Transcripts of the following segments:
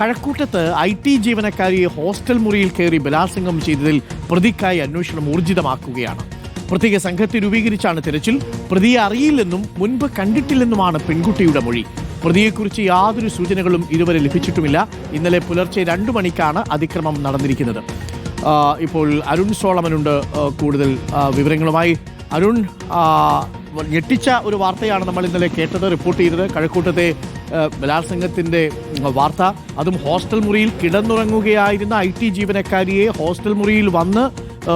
കഴക്കൂട്ടത്ത് I T ജീവനക്കാരിയെ hostel മുറിയിൽ കയറി ബലാത്സംഗം ചെയ്തതിൽ പ്രതിക്കായി അന്വേഷണം ഊർജിതമാക്കുകയാണ്. പ്രത്യേക സംഘത്തെ രൂപീകരിച്ചാണ് തിരച്ചിൽ. പ്രതിയെ അറിയില്ലെന്നും മുൻപ് കണ്ടിട്ടില്ലെന്നുമാണ് പെൺകുട്ടിയുടെ മൊഴി. പ്രതിയെക്കുറിച്ച് യാതൊരു സൂചനകളും ഇതുവരെ ലഭിച്ചിട്ടുമില്ല. ഇന്നലെ പുലർച്ചെ രണ്ടു മണിക്കാണ് അതിക്രമം നടന്നിരിക്കുന്നത്. ഇപ്പോൾ അരുൺ സോളമനുണ്ട് കൂടുതൽ വിവരങ്ങളുമായി. അരുൺ ഞെട്ടിച്ച ഒരു വാർത്തയാണ് നമ്മൾ ഇന്നലെ കേട്ടത് റിപ്പോർട്ട് ചെയ്തത്. കഴക്കൂട്ടത്തെ ബലാത്സംഗത്തിന്റെ വാർത്ത. അതും ഹോസ്റ്റൽ മുറിയിൽ കിടന്നുറങ്ങുകയായിരുന്ന ഐ ടി ജീവനക്കാരിയെ ഹോസ്റ്റൽ മുറിയിൽ വന്ന്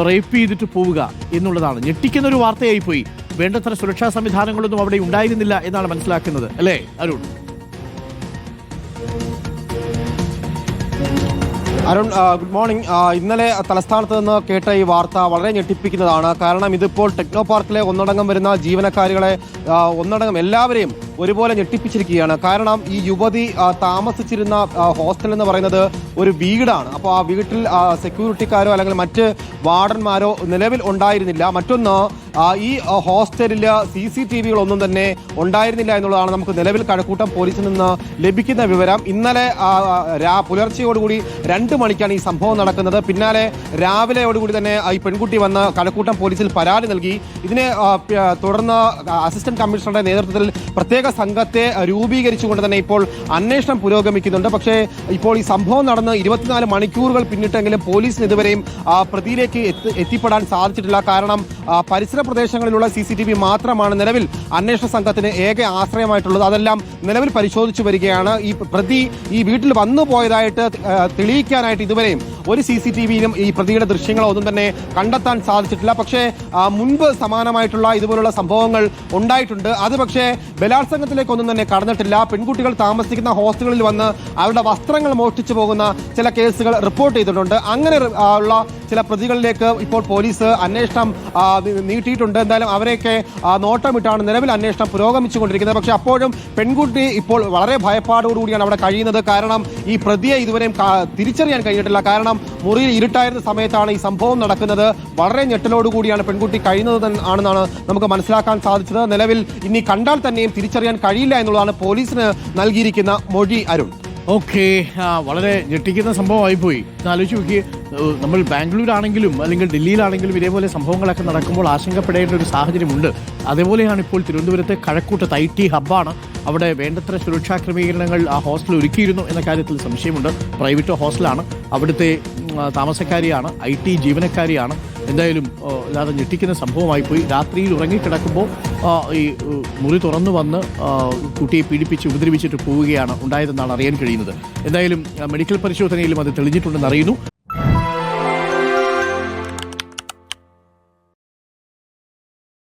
റേപ്പ് ചെയ്തിട്ട് പോവുക എന്നുള്ളതാണ്. ഞെട്ടിക്കുന്ന ഒരു വാർത്തയായി പോയി വേണ്ടത്ര സുരക്ഷാ സംവിധാനങ്ങളൊന്നും അവിടെ ഉണ്ടായിരുന്നില്ല എന്നാണ് മനസ്സിലാക്കുന്നത്. അല്ലേ അരുൺ? Arun good morning. ഇന്നലെ തലസ്ഥാനത്ത് നിന്ന് കേട്ട ഈ വാർത്ത വളരെ ഞെട്ടിപ്പിക്കുന്നതാണ്. കാരണം ഇതിപ്പോൾ ടെക്നോ പാർക്കിലെ ഒന്നടങ്കം വരുന്ന ജീവനക്കാരികളെ ഒന്നടങ്കം എല്ലാവരെയും ഒരുപോലെ ഞെട്ടിപ്പിച്ചിരിക്കുകയാണ്. കാരണം ഈ യുവതി താമസിച്ചിരുന്ന ഹോസ്റ്റൽ എന്ന് പറയുന്നത് ഒരു വീടാണ്. അപ്പോൾ ആ വീട്ടിൽ സെക്യൂരിറ്റിക്കാരോ അല്ലെങ്കിൽ മറ്റ് വാർഡന്മാരോ നിലവിൽ ഉണ്ടായിരുന്നില്ല. മറ്റൊന്ന് ഈ ഹോസ്റ്റലിൽ സി സി ടി വികളൊന്നും തന്നെ ഉണ്ടായിരുന്നില്ല എന്നുള്ളതാണ് നമുക്ക് നിലവിൽ കഴക്കൂട്ടം പോലീസിൽ നിന്ന് ലഭിക്കുന്ന വിവരം. ഇന്നലെ പുലർച്ചയോടുകൂടി രണ്ട് മണിക്കാണ് ഈ സംഭവം നടക്കുന്നത്. പിന്നാലെ രാവിലെയോടുകൂടി തന്നെ ഈ പെൺകുട്ടി വന്ന് കഴക്കൂട്ടം പോലീസിൽ പരാതി നൽകി. ഇതിനെ തുടർന്ന് അസിസ്റ്റന്റ് കമ്മീഷണറുടെ നേതൃത്വത്തിൽ പ്രത്യേക സംഘത്തെ രൂപീകരിച്ചുകൊണ്ട് തന്നെ ഇപ്പോൾ അന്വേഷണം പുരോഗമിക്കുന്നുണ്ട്. പക്ഷേ ഇപ്പോൾ ഈ സംഭവം നടന്ന് ഇരുപത്തിനാല് മണിക്കൂറുകൾ പിന്നിട്ടെങ്കിലും പോലീസിന് ഇതുവരെയും പ്രതിയിലേക്ക് എത്തിപ്പെടാൻ സാധിച്ചിട്ടില്ല. കാരണം പരിസര പ്രദേശങ്ങളിലുള്ള സി സി ടി വി മാത്രമാണ് നിലവിൽ അന്വേഷണ സംഘത്തിന് ഏക ആശ്രയമായിട്ടുള്ളത്. അതെല്ലാം നിലവിൽ പരിശോധിച്ചു വരികയാണ്. ഈ പ്രതി ഈ വീട്ടിൽ വന്നു പോയതായിട്ട് തെളിയിക്കാനായിട്ട് ഇതുവരെയും ഒരു സി സി ടി വിയിലും ഈ പ്രതിയുടെ ദൃശ്യങ്ങളോ ഒന്നും തന്നെ കണ്ടെത്താൻ സാധിച്ചിട്ടില്ല. പക്ഷേ മുൻപ് സമാനമായിട്ടുള്ള ഇതുപോലുള്ള സംഭവങ്ങൾ ഉണ്ടായിട്ടുണ്ട്. അത് പക്ഷേ ബലാത്സംഗത്തിലേക്കൊന്നും തന്നെ കടന്നിട്ടില്ല. പെൺകുട്ടികൾ താമസിക്കുന്ന ഹോസ്റ്റലുകളിൽ വന്ന് അവരുടെ വസ്ത്രങ്ങൾ മോഷ്ടിച്ചു പോകുന്ന ചില കേസുകൾ റിപ്പോർട്ട് ചെയ്തിട്ടുണ്ട്. അങ്ങനെ ഉള്ള ചില പ്രതികളിലേക്ക് ഇപ്പോൾ പോലീസ് അന്വേഷണം നീട്ടിയിട്ടുണ്ട്. എന്തായാലും അവരെയൊക്കെ നോട്ടമിട്ടാണ് നിലവിൽ അന്വേഷണം പുരോഗമിച്ചുകൊണ്ടിരിക്കുന്നത്. പക്ഷേ അപ്പോഴും പെൺകുട്ടി ഇപ്പോൾ വളരെ ഭയപ്പാടോടുകൂടിയാണ് അവിടെ കഴിയുന്നത്. കാരണം ഈ പ്രതിയെ ഇതുവരെയും തിരിച്ചറിയാൻ കഴിഞ്ഞിട്ടില്ല. കാരണം മുറിയിൽ ഇരുട്ടായിരുന്ന സമയത്താണ് ഈ സംഭവം നടക്കുന്നത്. വളരെ ഞെട്ടലോടുകൂടിയാണ് പെൺകുട്ടി കഴിയുന്നത് ആണെന്നാണ് നമുക്ക് മനസ്സിലാക്കാൻ സാധിച്ചത്. നിലവിൽ ഇനി കണ്ടാൽ തന്നെയും തിരിച്ചറിയാൻ കഴിയില്ല എന്നുള്ളതാണ് പോലീസിന് നൽകിയിരിക്കുന്ന മൊഴി അരുൺ. ഓക്കെ വളരെ ഞെട്ടിക്കുന്ന സംഭവമായി പോയി ആലോചിച്ച് നോക്കിയേ. ഏഹ് നമ്മൾ ബാംഗ്ലൂരാണെങ്കിലും അല്ലെങ്കിൽ ഡൽഹിയിലാണെങ്കിലും ഇതേപോലെ സംഭവങ്ങളൊക്കെ നടക്കുമ്പോൾ ആശങ്കപ്പെടേണ്ട ഒരു സാഹചര്യമുണ്ട്. അതേപോലെയാണ് ഇപ്പോൾ തിരുവനന്തപുരത്തെ കഴക്കൂട്ടത്ത് ഐ ടി ഹബ്ബാണ് അവിടെ വേണ്ടത്ര സുരക്ഷാ ക്രമീകരണങ്ങൾ ആ ഹോസ്റ്റൽ ഒരുക്കിയിരുന്നു എന്ന കാര്യത്തിൽ സംശയമുണ്ട്. പ്രൈവറ്റ് ഹോസ്റ്റലാണ്. അവിടുത്തെ താമസക്കാരിയാണ് ഐ ടി ജീവനക്കാരിയാണ്. എന്തായാലും ഇല്ലാതെ ഞെട്ടിക്കുന്ന സംഭവമായി പോയി. രാത്രിയിൽ ഉറങ്ങിക്കിടക്കുമ്പോൾ ഈ മുറി തുറന്നു വന്ന് കുട്ടിയെ പീഡിപ്പിച്ച് ഉപദ്രവിച്ചിട്ട് പോവുകയാണ് ഉണ്ടായതെന്നാണ് അറിയാൻ കഴിയുന്നത്. എന്തായാലും മെഡിക്കൽ പരിശോധനയിലും അത് തെളിഞ്ഞിട്ടുണ്ടെന്ന് അറിയുന്നു.